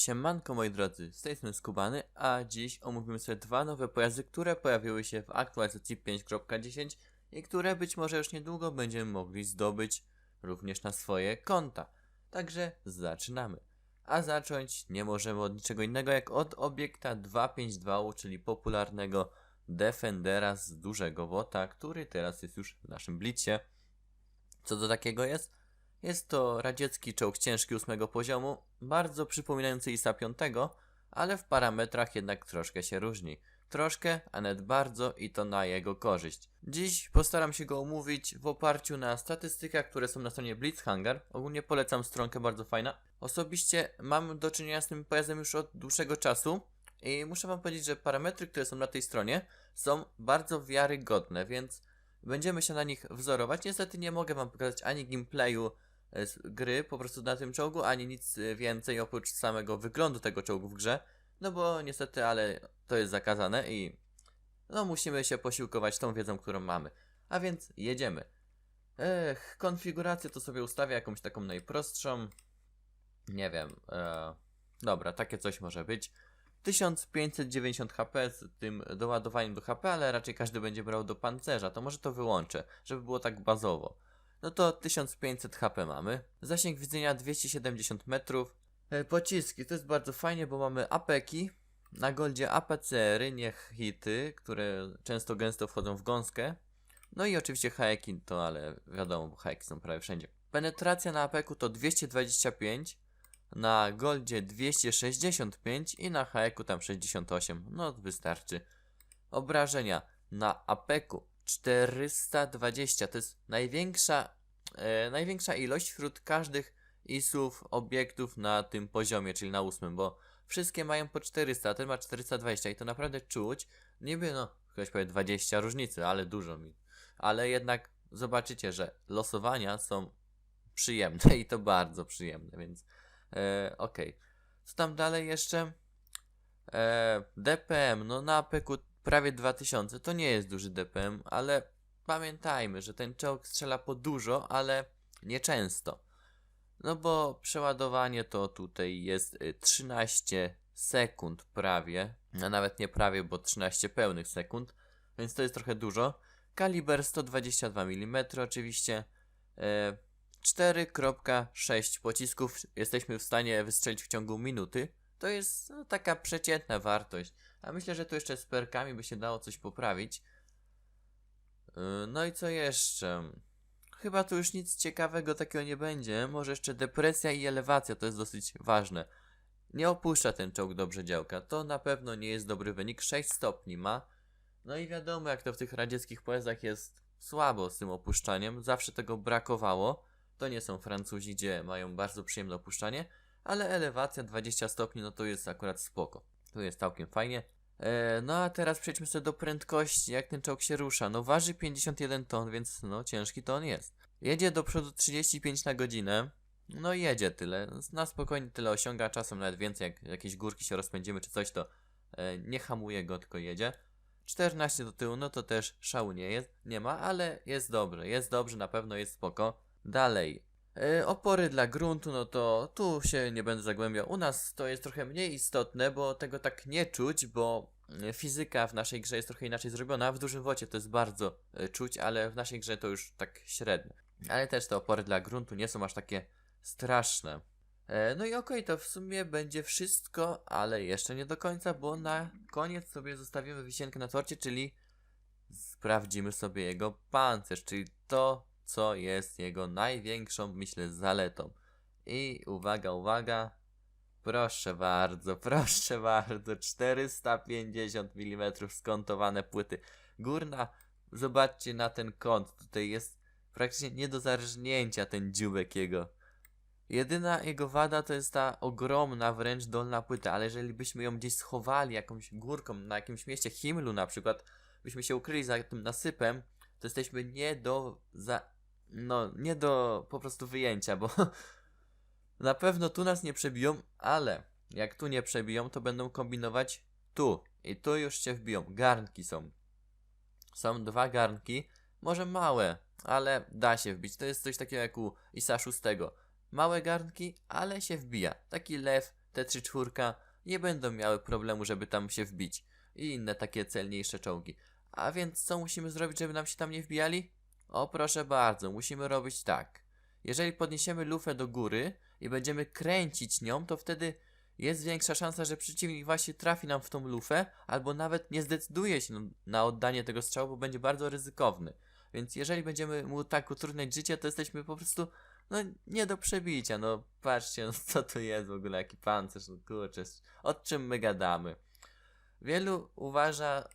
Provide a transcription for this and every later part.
Siemanko moi drodzy, z tej strony Skubany, a dziś omówimy sobie dwa nowe pojazdy, które pojawiły się w aktualizacji 5.10 i które być może już niedługo będziemy mogli zdobyć również na swoje konta. Także zaczynamy. A zacząć nie możemy od niczego innego jak od obiekta 252, czyli popularnego Defendera z dużego wota, który teraz jest już w naszym blicie. Co do takiego jest? Jest to radziecki czołg ciężki ósmego poziomu, bardzo przypominający ISA 5, ale w parametrach jednak troszkę się różni. Troszkę, a nawet bardzo i to na jego korzyść. Dziś postaram się go omówić w oparciu na statystykach, które są na stronie Blitzhanger. Ogólnie polecam stronkę, bardzo fajna. Osobiście mam do czynienia z tym pojazdem już od dłuższego czasu i muszę wam powiedzieć, że parametry, które są na tej stronie są bardzo wiarygodne, więc będziemy się na nich wzorować. Niestety nie mogę wam pokazać ani gameplayu gry po prostu na tym czołgu, ani nic e, więcej oprócz samego wyglądu tego czołgu w grze. No bo niestety, ale to jest zakazane i no musimy się posiłkować tą wiedzą, którą mamy. A więc jedziemy. Ech, konfigurację to sobie ustawię jakąś taką najprostszą. Nie wiem. E, dobra, takie coś może być. 1590 HP z tym doładowaniem do HP, ale raczej każdy będzie brał do pancerza. To może to wyłączę, żeby było tak bazowo. No to 1500 HP mamy. Zasięg widzenia 270 metrów. E, Pociski, to jest bardzo fajnie, bo mamy apeki. Na goldzie APCR-y, nie hity, które często gęsto wchodzą w gąskę. No i oczywiście haeki, to ale wiadomo, bo haeki są prawie wszędzie. Penetracja na apeku to 225, na goldzie 265 i na haeku tam 68. No wystarczy. Obrażenia na apeku 420, to jest największa, e, największa ilość wśród każdych isów, obiektów na tym poziomie, czyli na ósmym, bo wszystkie mają po 400, a ten ma 420 i to naprawdę czuć. Niby no, ktoś powie 20 różnicy, ale dużo mi. Ale jednak zobaczycie, że losowania są przyjemne i to bardzo przyjemne, więc e, okej. Co tam dalej jeszcze? E, DPM, no na apeku prawie 2000, to nie jest duży DPM, ale pamiętajmy, że ten czołg strzela po dużo, ale nieczęsto. No bo przeładowanie to tutaj jest y, 13 sekund prawie, a nawet nie prawie, bo 13 pełnych sekund, więc to jest trochę dużo. Kaliber 122 mm oczywiście. E, 4.6 pocisków jesteśmy w stanie wystrzelić w ciągu minuty. To jest no, taka przeciętna wartość. A myślę, że tu jeszcze z perkami by się dało coś poprawić. Yy, No i co jeszcze? Chyba tu już nic ciekawego takiego nie będzie. Może jeszcze depresja i elewacja to jest dosyć ważne. Nie opuszcza ten czołg dobrze działka. To na pewno nie jest dobry wynik. 6 stopni ma. No i wiadomo, jak to w tych radzieckich pojazdach jest słabo z tym opuszczaniem. Zawsze tego brakowało. To nie są Francuzi, gdzie mają bardzo przyjemne opuszczanie. Ale elewacja 20 stopni, no to jest akurat spoko. To jest całkiem fajnie. E, no a teraz przejdźmy sobie do prędkości, jak ten czołg się rusza. No waży 51 ton, więc no ciężki to on jest. Jedzie do przodu 35 na godzinę. No i jedzie tyle. Na spokojnie tyle osiąga, czasem nawet więcej, jak jakieś górki się rozpędzimy czy coś, to e, nie hamuje go, tylko jedzie. 14 do tyłu, no to też szału nie jest, nie ma, ale jest dobrze, jest dobrze, na pewno jest spoko. Dalej. E, opory dla gruntu, no to tu się nie będę zagłębiał. U nas to jest trochę mniej istotne, bo tego tak nie czuć, bo e, fizyka w naszej grze jest trochę inaczej zrobiona. W dużym wocie to jest bardzo e, czuć, ale w naszej grze to już tak średnio. Ale też te opory dla gruntu nie są aż takie straszne. No i okej, to w sumie będzie wszystko, ale jeszcze nie do końca, bo na koniec sobie zostawimy wisienkę na torcie, czyli sprawdzimy sobie jego pancerz, czyli to, co jest jego największą, myślę, zaletą. I uwaga, uwaga, proszę bardzo, proszę bardzo, 450 mm skontowane płyty. Górna, zobaczcie na ten kąt, tutaj jest praktycznie nie do zarżnięcia ten dziubek jego. Jedyna jego wada to jest ta ogromna wręcz dolna płyta, ale jeżeli byśmy ją gdzieś schowali jakąś górką, na jakimś mieście Himmlu na przykład, byśmy się ukryli za tym nasypem, to jesteśmy nie do za... no, nie do po prostu wyjęcia, bo na pewno tu nas nie przebiją, ale jak tu nie przebiją, to będą kombinować tu i tu już się wbiją. Garnki są. Są dwa garnki, może małe, ale da się wbić. To jest coś takiego jak u Isa 6. Małe garnki, ale się wbija. Taki lew T-34 nie będą miały problemu, żeby tam się wbić. I inne takie celniejsze czołgi. A więc co musimy zrobić, żeby nam się tam nie wbijali? O proszę bardzo, musimy robić tak. Jeżeli podniesiemy lufę do góry i będziemy kręcić nią, to wtedy jest większa szansa, że przeciwnik właśnie trafi nam w tą lufę, albo nawet nie zdecyduje się na oddanie tego strzału, bo będzie bardzo ryzykowny. Więc jeżeli będziemy mu tak utrudniać życie, to jesteśmy po prostu no nie do przebicia. No patrzcie, no, co to jest w ogóle, jaki pancerz, no kurczę, o czym my gadamy. Wielu uważa,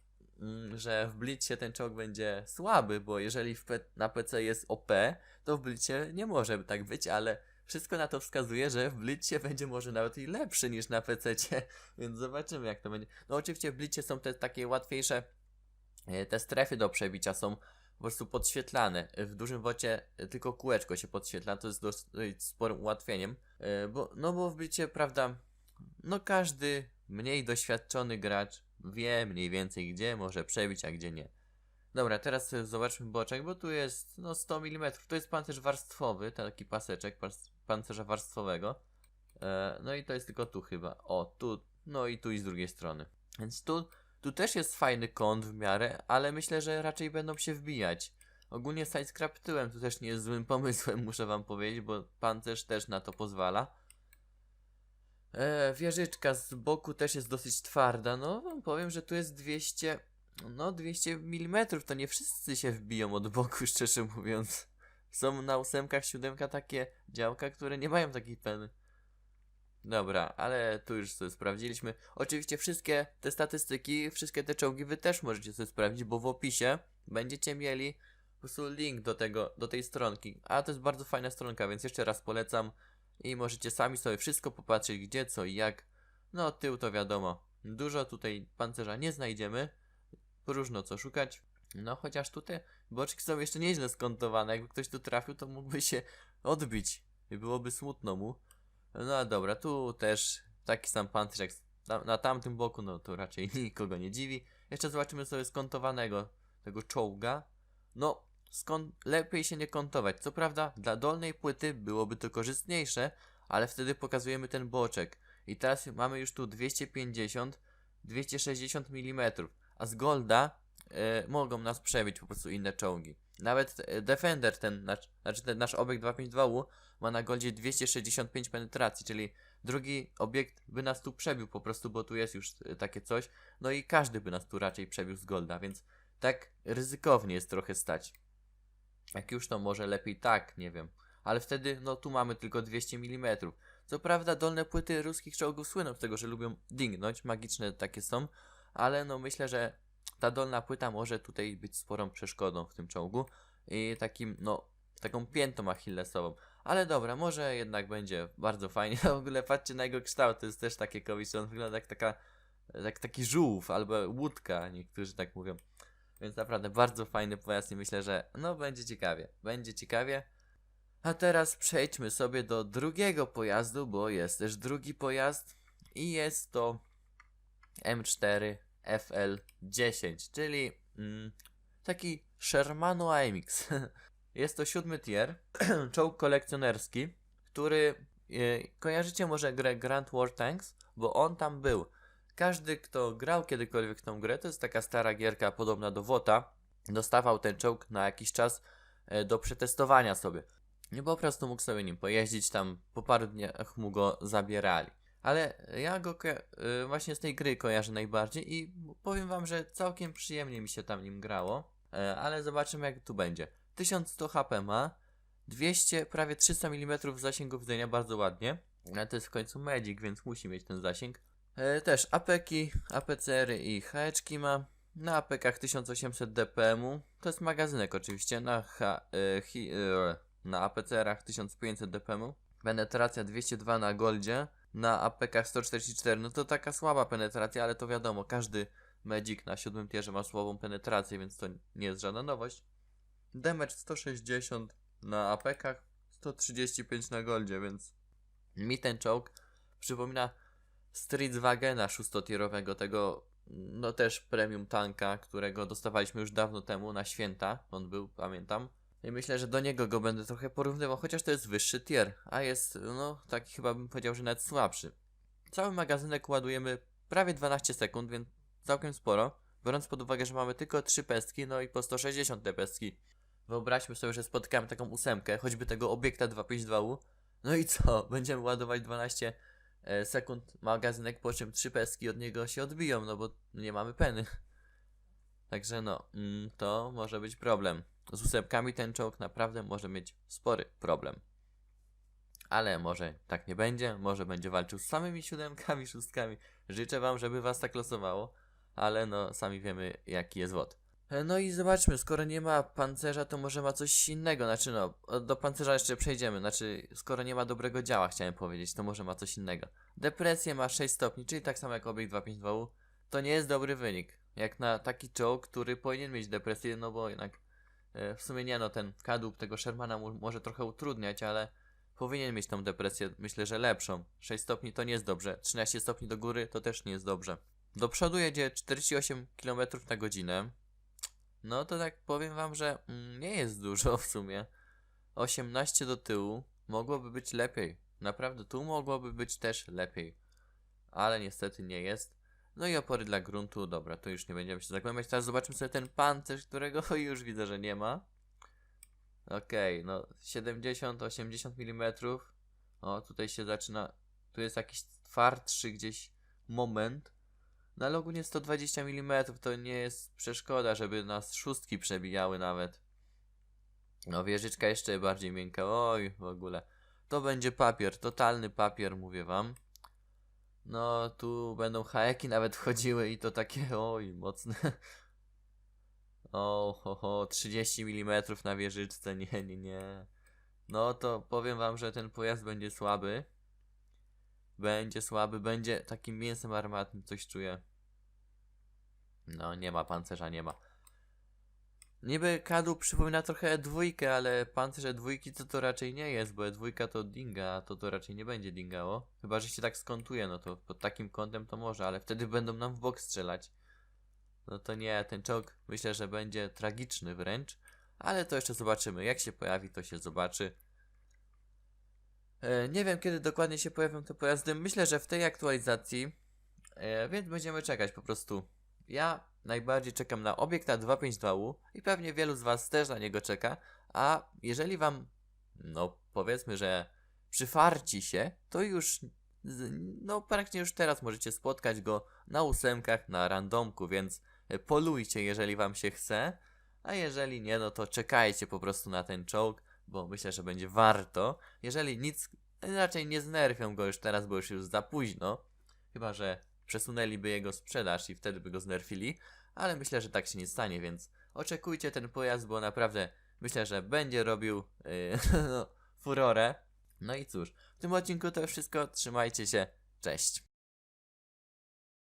że w Blitzcie ten czołg będzie słaby, bo jeżeli na PC jest OP, to w Blitzcie nie może tak być, ale wszystko na to wskazuje, że w Blitzcie będzie może nawet i lepszy niż na PC, więc zobaczymy jak to będzie. No oczywiście w Blitzcie są te takie łatwiejsze, e, te strefy do przebicia są po prostu podświetlane. W dużym wocie e, tylko kółeczko się podświetla, to jest dosyć sporym ułatwieniem, e, bo, no bo w Blitzcie, prawda, no każdy mniej doświadczony gracz wie mniej więcej gdzie może przebić, a gdzie nie. Dobra, teraz zobaczmy boczek, bo tu jest no 100 mm. To jest pancerz warstwowy, taki paseczek pas- pancerza warstwowego. E, no i to jest tylko tu chyba. O, tu, no i tu i z drugiej strony. Więc tu, tu też jest fajny kąt w miarę, ale myślę, że raczej będą się wbijać. Ogólnie sidescrap tyłem tu też nie jest złym pomysłem, muszę wam powiedzieć, bo pancerz też na to pozwala. E, wieżyczka z boku też jest dosyć twarda. No, powiem, że tu jest 200. No, 200 mm. To nie wszyscy się wbiją od boku, szczerze mówiąc. Są na ósemkach, siódemka takie działka, które nie mają takiej peny. Dobra, ale tu już sobie sprawdziliśmy. Oczywiście wszystkie te statystyki, wszystkie te czołgi wy też możecie sobie sprawdzić, bo w opisie będziecie mieli po prostu link do tego, do tej stronki. A to jest bardzo fajna stronka, więc jeszcze raz polecam i możecie sami sobie wszystko popatrzeć, gdzie, co i jak. No, tył to wiadomo. Dużo tutaj pancerza nie znajdziemy. Próżno co szukać. No, chociaż tutaj boczki są jeszcze nieźle skontowane. Jakby ktoś tu trafił, to mógłby się odbić. I byłoby smutno mu. No dobra, tu też taki sam pancerz jak na tamtym boku, no to raczej nikogo nie dziwi. Jeszcze zobaczymy sobie skontowanego tego czołga. No, skąd lepiej się nie kontować. Co prawda, dla dolnej płyty byłoby to korzystniejsze, ale wtedy pokazujemy ten boczek. I teraz mamy już tu 250, 260 mm, a z Golda e, mogą nas przebić po prostu inne czołgi. Nawet e, Defender, ten, znaczy ten nasz obiekt 252U ma na Goldzie 265 penetracji, czyli drugi obiekt by nas tu przebił po prostu, bo tu jest już e, takie coś. No i każdy by nas tu raczej przebił z Golda, więc tak ryzykownie jest trochę stać. Jak już to może lepiej tak, nie wiem. Ale wtedy, no tu mamy tylko 200 mm. Co prawda dolne płyty ruskich czołgów słyną z tego, że lubią dingnąć, magiczne takie są, ale no myślę, że ta dolna płyta może tutaj być sporą przeszkodą w tym czołgu i takim, no, taką piętą achillesową. Ale dobra, może jednak będzie bardzo fajnie. W ogóle patrzcie na jego kształt, to jest też takie komiczne, on wygląda jak taka, jak taki żółw albo łódka, niektórzy tak mówią. Więc naprawdę bardzo fajny pojazd i myślę, że no będzie ciekawie. Będzie ciekawie. A teraz przejdźmy sobie do drugiego pojazdu, bo jest też drugi pojazd i jest to M4 FL10, czyli mm, taki Shermano AMX. jest to siódmy tier, czołg kolekcjonerski, który e, kojarzycie może grę Grand War Tanks, bo on tam był. Każdy, kto grał kiedykolwiek tą grę, to jest taka stara gierka podobna do WOTA, dostawał ten czołg na jakiś czas e, do przetestowania sobie. I po prostu mógł sobie nim pojeździć, tam po paru dniach mu go zabierali. Ale ja go y, właśnie z tej gry kojarzę najbardziej i powiem wam, że całkiem przyjemnie mi się tam nim grało. E, Ale zobaczymy jak tu będzie. 1100 HP ma, 200, prawie 300 mm zasięgu widzenia, bardzo ładnie. To jest w końcu Magic, więc musi mieć ten zasięg. E, też apeki, APCR-y i HE ma. Na apekach 1800 dpm. To jest magazynek oczywiście. Na, H, e, hi, e, na APCR-ach 1500 dpm. Penetracja 202 na Goldzie. Na apekach 144. No to taka słaba penetracja, ale to wiadomo, każdy Magic na siódmym tierze ma słabą penetrację, więc to nie jest żadna nowość. Damage 160 na apekach, 135 na Goldzie, więc mi ten czołg przypomina Streetswagena szóstotierowego, tego no też premium tanka, którego dostawaliśmy już dawno temu na święta, on był, pamiętam. I myślę, że do niego go będę trochę porównywał, chociaż to jest wyższy tier, a jest, no, taki chyba bym powiedział, że nawet słabszy. cały magazynek ładujemy prawie 12 sekund, więc całkiem sporo. Biorąc pod uwagę, że mamy tylko 3 pestki, no i po 160 te pestki. Wyobraźmy sobie, że spotkamy taką ósemkę, choćby tego obiekta 252U. No i co? Będziemy ładować 12 e, sekund magazynek, po czym 3 pestki od niego się odbiją, no bo nie mamy peny. Także no, mm, to może być problem. Z ósemkami ten czołg naprawdę może mieć spory problem. Ale może tak nie będzie, może będzie walczył z samymi siódemkami, szóstkami. Życzę wam, żeby was tak losowało, ale no, sami wiemy jaki jest WOD. E, No i zobaczmy, skoro nie ma pancerza, to może ma coś innego. Znaczy no, do pancerza jeszcze przejdziemy. Znaczy, skoro nie ma dobrego działa, chciałem powiedzieć, to może ma coś innego. Depresję ma 6 stopni, czyli tak samo jak obiekt 252U. To nie jest dobry wynik. Jak na taki czołg, który powinien mieć depresję, no bo jednak e, w sumie nie no, ten kadłub tego Shermana mu może trochę utrudniać, ale powinien mieć tą depresję, myślę, że lepszą. 6 stopni to nie jest dobrze, 13 stopni do góry to też nie jest dobrze. Do przodu jedzie 48 km na godzinę. No to tak powiem wam, że mm, nie jest dużo w sumie. 18 do tyłu mogłoby być lepiej. Naprawdę tu mogłoby być też lepiej. Ale niestety nie jest. No i opory dla gruntu, dobra, to już nie będziemy się zagłębiać. Teraz zobaczmy sobie ten pancerz, którego już widzę, że nie ma. Okej, no 70-80 mm. O, tutaj się zaczyna. Tu jest jakiś twardszy gdzieś moment. Na logu nie 120 mm to nie jest przeszkoda, żeby nas szóstki przebijały nawet. No wieżyczka jeszcze bardziej miękka. Oj, w ogóle. To będzie papier, totalny papier, mówię wam. No, tu będą haeki nawet wchodziły i to takie, oj, mocne. O, ho, ho, 30 mm na wieżyczce, nie, nie, nie. No to powiem wam, że ten pojazd będzie słaby. Będzie słaby, będzie takim mięsem armatnym, coś czuję. No, nie ma pancerza, nie ma. Niby kadłub przypomina trochę dwójkę, ale pancerze dwójki to to raczej nie jest, bo dwójka to dinga, a to to raczej nie będzie dingało. Chyba, że się tak skontuje, no to pod takim kątem to może, ale wtedy będą nam w bok strzelać. No to nie, ten czołg myślę, że będzie tragiczny wręcz, ale to jeszcze zobaczymy. Jak się pojawi, to się zobaczy. E, nie wiem, kiedy dokładnie się pojawią te pojazdy. Myślę, że w tej aktualizacji, e, więc będziemy czekać po prostu. Ja najbardziej czekam na obiekta 252U i pewnie wielu z Was też na niego czeka. A jeżeli Wam, no powiedzmy, że przyfarci się, to już, no praktycznie już teraz możecie spotkać go na ósemkach, na randomku, więc e, polujcie, jeżeli Wam się chce. A jeżeli nie, no to czekajcie po prostu na ten czołg, bo myślę, że będzie warto. Jeżeli nic, raczej nie znerfią go już teraz, bo już jest za późno. Chyba, że przesunęliby jego sprzedaż i wtedy by go znerfili, ale myślę, że tak się nie stanie, więc oczekujcie ten pojazd, bo naprawdę myślę, że będzie robił yy, furorę. No i cóż, w tym odcinku to już wszystko. Trzymajcie się. Cześć.